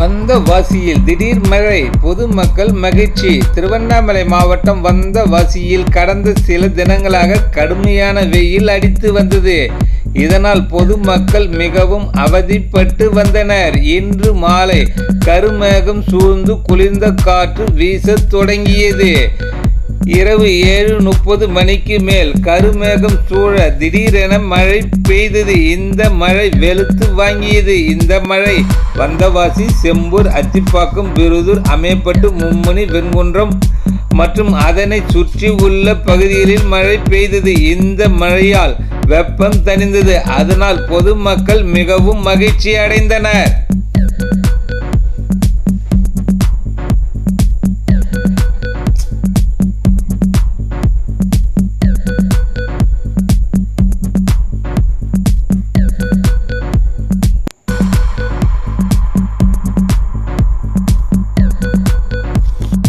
வந்த வாசியில் திடீர் மழை பொதுமக்கள் மகிழ்ச்சி. திருவண்ணாமலை மாவட்டம் வந்த வாசியில் கடந்த சில தினங்களாக கடுமையான வெயில் அடித்து வந்தது. இதனால் பொதுமக்கள் மிகவும் அவதிப்பட்டு வந்தனர். இன்று மாலை கருமேகம் சூழ்ந்து குளிர்ந்த காற்று வீசத் தொடங்கியது. இரவு ஏழு முப்பது மணிக்கு மேல் கருமேகம் சூழ திடீரென மழை பெய்தது. இந்த மழை வெளுத்து வாங்கியது. இந்த மழை வந்தவாசி செம்பூர் அத்திப்பாக்கம் விருதூர் அமேப்பட்டு மும்மணி வெண்குன்றம் மற்றும் அதனை சுற்றி உள்ள பகுதிகளில் மழை பெய்தது. இந்த மழையால் வெப்பம் தணிந்தது. அதனால் பொதுமக்கள் மிகவும் மகிழ்ச்சி அடைந்தனர்